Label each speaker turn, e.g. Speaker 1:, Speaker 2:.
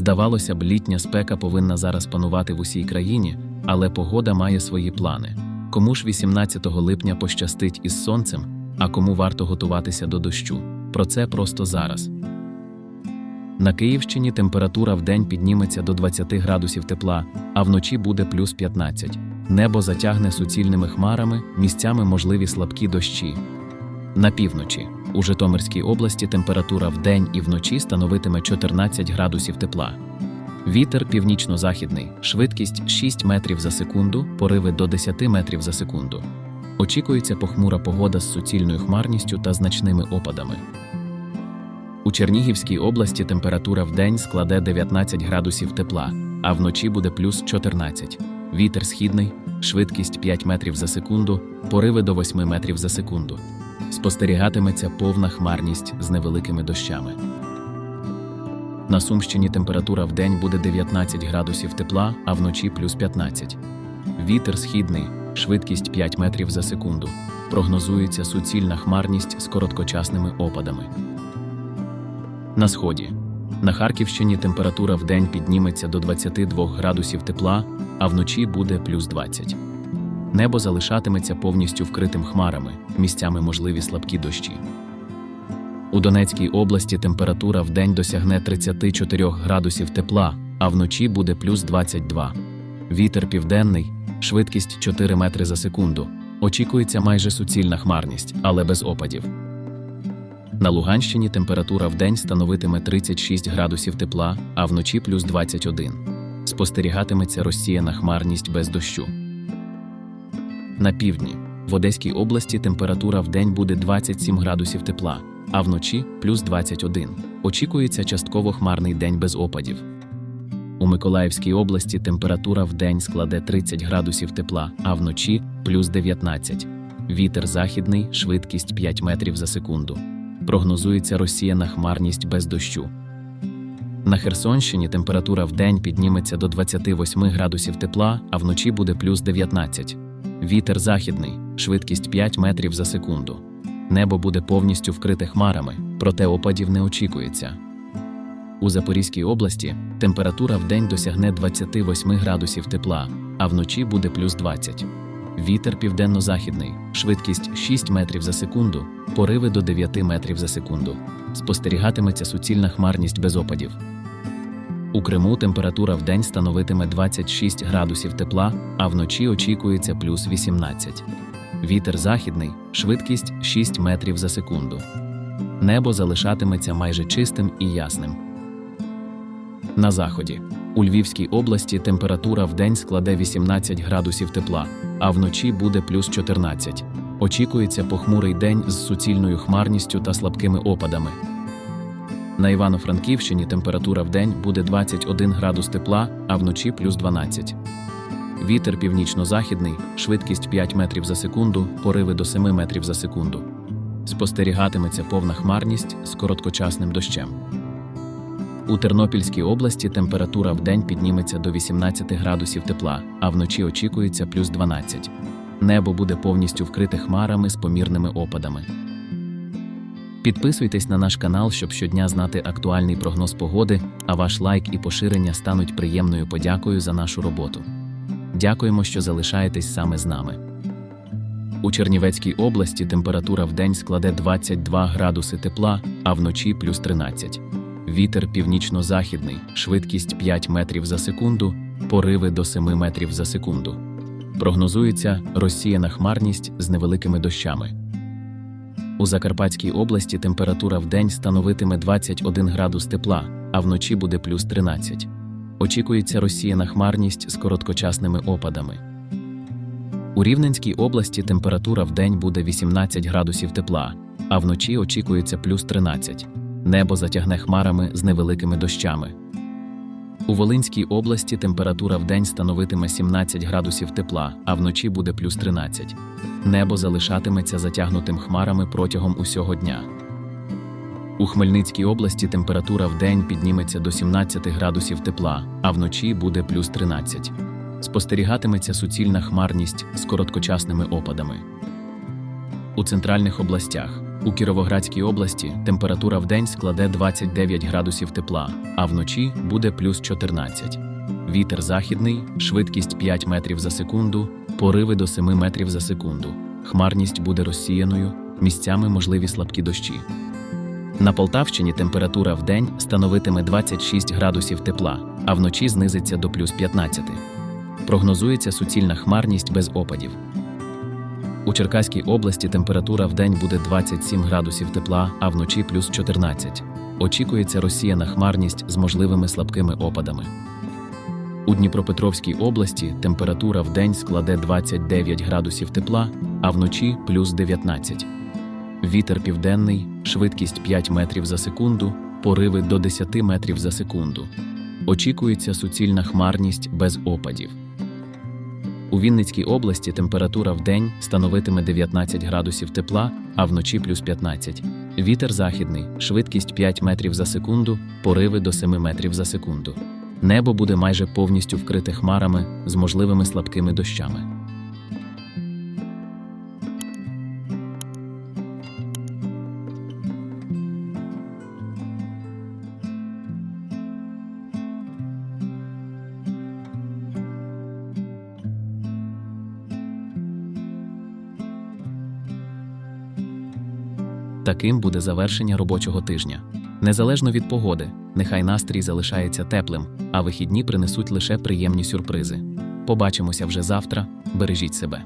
Speaker 1: Здавалося б, літня спека повинна зараз панувати в усій країні, але погода має свої плани. Кому ж 18 липня пощастить із сонцем, а кому варто готуватися до дощу? Про це просто зараз. На Київщині температура вдень підніметься до 20 градусів тепла, а вночі буде плюс 15. Небо затягне суцільними хмарами, місцями можливі слабкі дощі. На півночі у Житомирській області температура вдень і вночі становитиме 14 градусів тепла. Вітер північно-західний, швидкість 6 метрів за секунду, пориви до 10 метрів за секунду. Очікується похмура погода з суцільною хмарністю та значними опадами. У Чернігівській області температура вдень складе 19 градусів тепла, а вночі буде плюс 14. Вітер східний, швидкість 5 метрів за секунду, пориви до 8 метрів за секунду. Спостерігатиметься повна хмарність з невеликими дощами. На Сумщині температура вдень буде 19 градусів тепла, а вночі плюс 15. Вітер східний, швидкість 5 метрів за секунду. Прогнозується суцільна хмарність з короткочасними опадами. На сході. На Харківщині температура вдень підніметься до 22 градусів тепла, а вночі буде плюс 20. Небо залишатиметься повністю вкритим хмарами, місцями можливі слабкі дощі. У Донецькій області температура вдень досягне 34 градусів тепла, а вночі буде плюс 22. Вітер південний, швидкість 4 метри за секунду. Очікується майже суцільна хмарність, але без опадів. На Луганщині температура вдень становитиме 36 градусів тепла, а вночі плюс 21. Спостерігатиметься розсіяна хмарність без дощу. На півдні в Одеській області температура вдень буде 27 градусів тепла, а вночі плюс 21. Очікується частково хмарний день без опадів. У Миколаївській області температура вдень складе 30 градусів тепла, а вночі плюс 19. Вітер західний, швидкість 5 метрів за секунду. Прогнозується розсіяна хмарність без дощу. На Херсонщині температура вдень підніметься до 28 градусів тепла, а вночі буде плюс 19. Вітер західний, швидкість 5 метрів за секунду. Небо буде повністю вкрите хмарами, проте опадів не очікується. У Запорізькій області температура вдень досягне 28 градусів тепла, а вночі буде плюс 20. Вітер південно-західний, швидкість 6 метрів за секунду, пориви до 9 метрів за секунду. Спостерігатиметься суцільна хмарність без опадів. У Криму температура вдень становитиме 26 градусів тепла, а вночі очікується плюс 18. Вітер західний, швидкість 6 метрів за секунду. Небо залишатиметься майже чистим і ясним. На заході. У Львівській області температура вдень складе 18 градусів тепла, а вночі буде плюс 14. Очікується похмурий день з суцільною хмарністю та слабкими опадами. На Івано-Франківщині температура вдень буде 21 градус тепла, а вночі плюс 12. Вітер північно-західний, швидкість 5 метрів за секунду, пориви до 7 метрів за секунду. Спостерігатиметься повна хмарність з короткочасним дощем. У Тернопільській області температура вдень підніметься до 18 градусів тепла, а вночі очікується плюс 12. Небо буде повністю вкрите хмарами з помірними опадами. Підписуйтесь на наш канал, щоб щодня знати актуальний прогноз погоди, а ваш лайк і поширення стануть приємною подякою за нашу роботу. Дякуємо, що залишаєтесь саме з нами. У Чернівецькій області температура вдень складе 22 градуси тепла, а вночі плюс 13. Вітер північно-західний, швидкість 5 метрів за секунду, пориви до 7 метрів за секунду. Прогнозується розсіяна хмарність з невеликими дощами. У Закарпатській області температура вдень становитиме 21 градус тепла, а вночі буде плюс 13. Очікується розсіяна хмарність з короткочасними опадами. У Рівненській області температура вдень буде 18 градусів тепла, а вночі очікується плюс 13. Небо затягне хмарами з невеликими дощами. У Волинській області температура вдень становитиме 17 градусів тепла, а вночі буде плюс 13. Небо залишатиметься затягнутим хмарами протягом усього дня. У Хмельницькій області температура вдень підніметься до 17 градусів тепла, а вночі буде плюс 13. Спостерігатиметься суцільна хмарність з короткочасними опадами. У центральних областях У Кіровоградській області температура в день складе 29 градусів тепла, а вночі буде плюс 14. Вітер західний, швидкість 5 метрів за секунду, пориви до 7 метрів за секунду. Хмарність буде розсіяною, місцями можливі слабкі дощі. На Полтавщині температура в день становитиме 26 градусів тепла, а вночі знизиться до плюс 15. Прогнозується суцільна хмарність без опадів. У Черкаській області температура в день буде 27 градусів тепла, а вночі плюс 14. Очікується розсіяна хмарність з можливими слабкими опадами. У Дніпропетровській області температура в день складе 29 градусів тепла, а вночі плюс 19. Вітер південний, швидкість 5 метрів за секунду, пориви до 10 метрів за секунду. Очікується суцільна хмарність без опадів. У Вінницькій області температура в день становитиме 19 градусів тепла, а вночі плюс 15. Вітер західний, швидкість 5 метрів за секунду, пориви до 7 метрів за секунду. Небо буде майже повністю вкрите хмарами з можливими слабкими дощами. Таким буде завершення робочого тижня. Незалежно від погоди, нехай настрій залишається теплим, а вихідні принесуть лише приємні сюрпризи. Побачимося вже завтра. Бережіть себе.